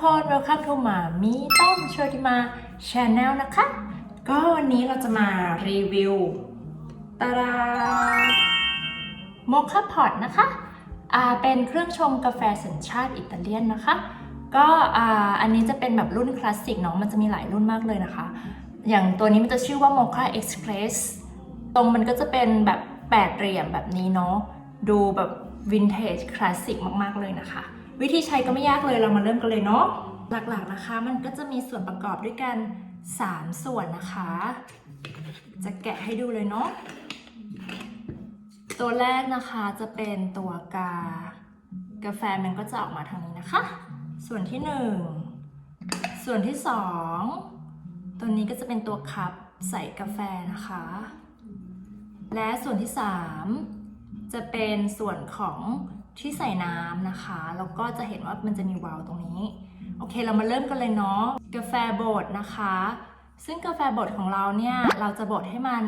คน welcome to มามีต้อมโชติมาช n แนลนะคะ ก็วันนี้เราจะมารีวิวตาราโมค a พอตนะคะอ่าเป็นเครื่องชงกาแฟสัญชาติอิตาเลียนนะคะ ก็อ่าอันนี้จะเป็นแบบรุ่นคลาสสิกเนาะมันจะมีหลายรุ่นมากเลยนะคะ อย่างตัวนี้มันจะชื่อว่า Mocha Express ตรงมันก็จะเป็นแบบแปดเหลี่ยมแบบนี้เนาะดูแบบวินเทจคลาสสิกมากๆเลยนะคะ วิธีใช้ก็ไม่ยากเลยเรามาเริ่มกันเลยเนาะหลักๆนะคะ มันก็จะมีส่วนประกอบด้วยกัน 3 ส่วนนะคะ จะแกะให้ดูเลยเนาะตัวแรกนะคะจะเป็นตัวกา กาแฟมันก็จะออกมาทางนี้นะคะ ส่วนที่ 1 ส่วนที่ 2 ตัวนี้ก็จะเป็นตัวคัพใส่กาแฟนะคะ และส่วนที่ 3 จะเป็นส่วนของ ที่ใส่น้ำนะคะแล้วก็จะเห็นว่ามันจะมีวาล์วตรงนี้โอเคเรามาเริ่มกันเลยเนาะกาแฟบดนะคะ ซึ่งกาแฟบดของเราเนี่ยเราจะบดให้มัน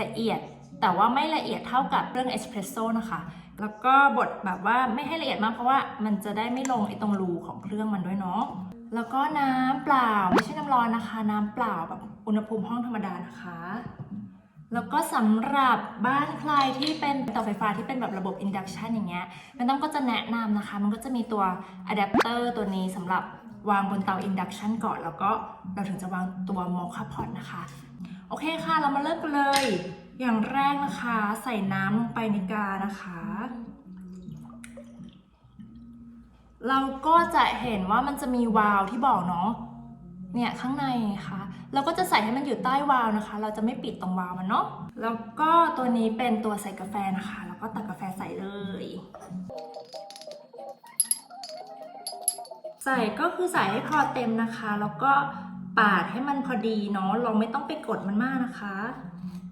ละเอียด แต่ว่าไม่ละเอียดเท่ากับเครื่องเอสเพรสโซ่นะคะแล้วก็บดแบบว่าไม่ให้ละเอียดมากเพราะว่ามันจะได้ไม่ลงไอ้ตรงรูของเครื่องมันด้วยเนาะแล้วก็น้ำเปล่าไม่ใช่น้ำร้อนนะคะ น้ำเปล่าแบบอุณหภูมิห้องธรรมดานะคะ แล้วก็สำหรับบ้านใครที่เป็นเตาไฟฟ้าที่เป็นแบบระบบ induction อย่างเงี้ยมันต้องก็จะแนะนำนะคะ มันก็จะมีตัวอะแดปเตอร์ตัวนี้สำหรับวางบนเตา induction ก่อน แล้วก็เราถึงจะวางตัว mocha pot นะคะ โอเคค่ะ เรามาเริ่มกันเลย อย่างแรกนะคะ ใส่น้ำลงไปในกานะคะ เราก็จะเห็นว่ามันจะมีวาล์วที่บอกเนาะ เนี่ยข้างในค่ะเราก็จะใส่ให้มันอยู่ใต้วาล์วนะคะ เราจะไม่ปิดตรงวาล์วมันเนาะ แล้วก็ตัวนี้เป็นตัวใส่กาแฟนะคะ แล้วก็ตักกาแฟใส่เลย ใส่ก็คือใส่ให้พอเต็มนะคะ แล้วก็ปาดให้มันพอดีเนาะ เราไม่ต้องไปกดมันมากนะคะ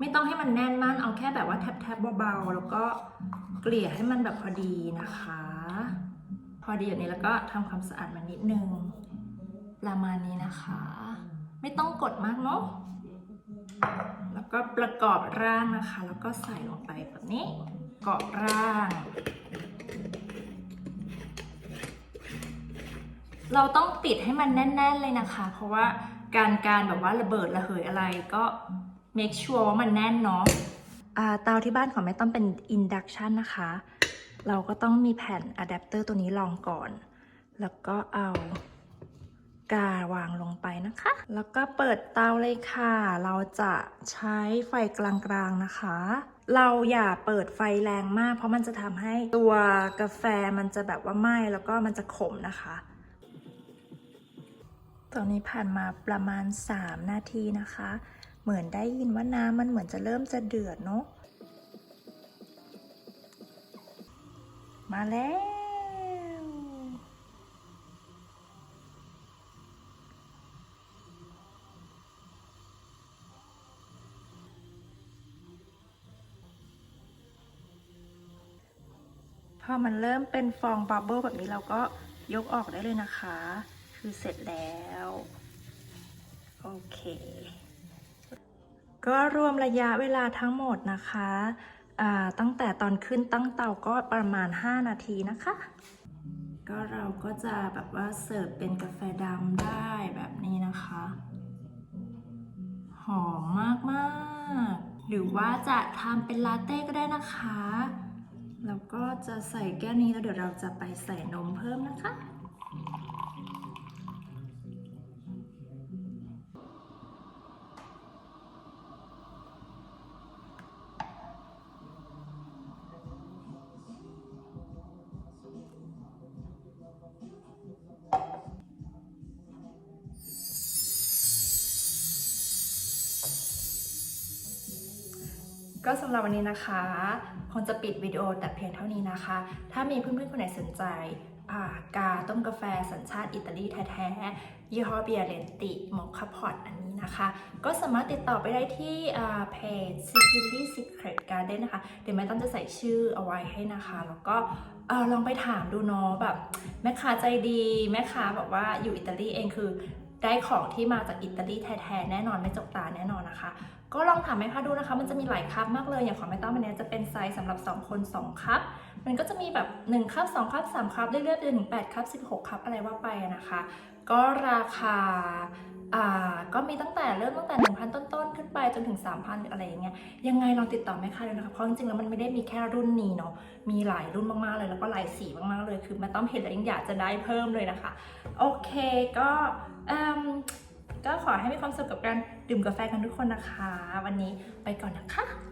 ไม่ต้องให้มันแน่นมาก เอาแค่แบบว่าแทบๆเบาๆ แล้วก็เกลี่ยให้มันแบบพอดีนะคะ พอดีแบบนี้แล้วก็ทำความสะอาดมันนิดนึง ประมาณนี้นะคะ ไม่ต้องกดมากเนาะแล้วก็ประกอบร่างนะคะ แล้วก็ใส่ลงไปแบบนี้เกาะร่าง เราต้องปิดให้มันแน่น ๆเลยนะคะ เพราะว่าการการแบบว่าระเบิดระเหยอะไรก็ make sure ว่ามันแน่นเนาะอ่าเตาที่บ้านของแม่ต้องเป็น induction นะคะ เราก็ต้องมีแผ่นอะแดปเตอร์ตัวนี้รองก่อน แล้วก็เอา กาวางลงไปนะคะ แล้วก็เปิดเตาเลยค่ะ เราจะใช้ไฟกลางๆนะคะ เราอย่าเปิดไฟแรงมาก เพราะมันจะทำให้ตัวกาแฟมันจะแบบว่าไหม้แล้วก็มันจะขมนะคะตอนนี้ผ่านมาประมาณ 3 นาทีนะคะ เหมือนได้ยินว่าน้ำมันเหมือนจะเริ่มจะเดือดเนาะ มาแล้ว พ อมันเริ่มเป็นฟองบับเบิ้ลแบบนี้เราก็ยกออกได้เลยนะคะ คือเสร็จแล้ว โอเค ก็รวมระยะเวลาทั้งหมดนะคะ ตั้งแต่ตอนขึ้นตั้งเตาก็ประมาณ 5 นาทีนะคะ ก็เราก็จะแบบว่าเสิร์ฟเป็นกาแฟดำได้แบบนี้นะคะ หอมมากๆ หรือว่าจะทำเป็นลาเต้ก็ได้นะคะ แล้วก็จะใส่แก้วนี้แล้วเดี๋ยวเราจะไปใส่นมเพิ่มนะคะ ก็สำหรับวันนี้นะคะคงจะปิดวิดีโอแต่เพียงเท่านี้นะคะ ถ้ามีเพื่อนๆคนไหนสนใจกาต้มกาแฟสัญชาติอิตาลีแท้ๆ ยี่ห้อเบียร์เลนติมอคคาพอตอันนี้นะคะ ก็สามารถติดต่อไปได้ที่เพจ Sicily Secret Garden นะคะ เดี๋ยวแม่ต้องจะใส่ชื่อเอาไว้ให้นะคะ แล้วก็ลองไปถามดูเนาะแบบ แม่ค้าใจดี แม่ค้าแบบว่าอยู่อิตาลีเองคือ ได้ของที่มาจากอิตาลีแท้ๆแน่นอนไม่จกตาแน่นอนนะคะ ก็ลองถามแม่ค้าดูนะคะ มันจะมีหลายคัพมากเลยอย่างของแม่ต้อมอันเนี้ยจะเป็นไซส์สำหรับ 2 คน 2คัพมันก็จะมีแบบ1คัพ2คัพ3คัพเรื่อยๆจนถึง8คัพ16คัพอะไรว่าไปนะคะ ก็ราคา อ่าก็มีตั้งแต่เริ่มตั้งแต่ 1,000 ต้นๆ ขึ้นไปจนถึง 3,000 อะไรอย่างเงี้ยยังไงลองติดต่อแม่ค้าดูนะคะเพราะจริงๆแล้วมันไม่ได้มีแค่รุ่นนี้เนาะมีหลายรุ่นมากๆเลยแล้วก็หลายสีมากๆเลยคือมาต้องเห็นแล้วยังอยากจะได้เพิ่มเลยนะคะ โอเคก็ก็ขอให้มีความสุขกับการดื่มกาแฟกันทุกคนนะคะ วันนี้ไปก่อนนะคะ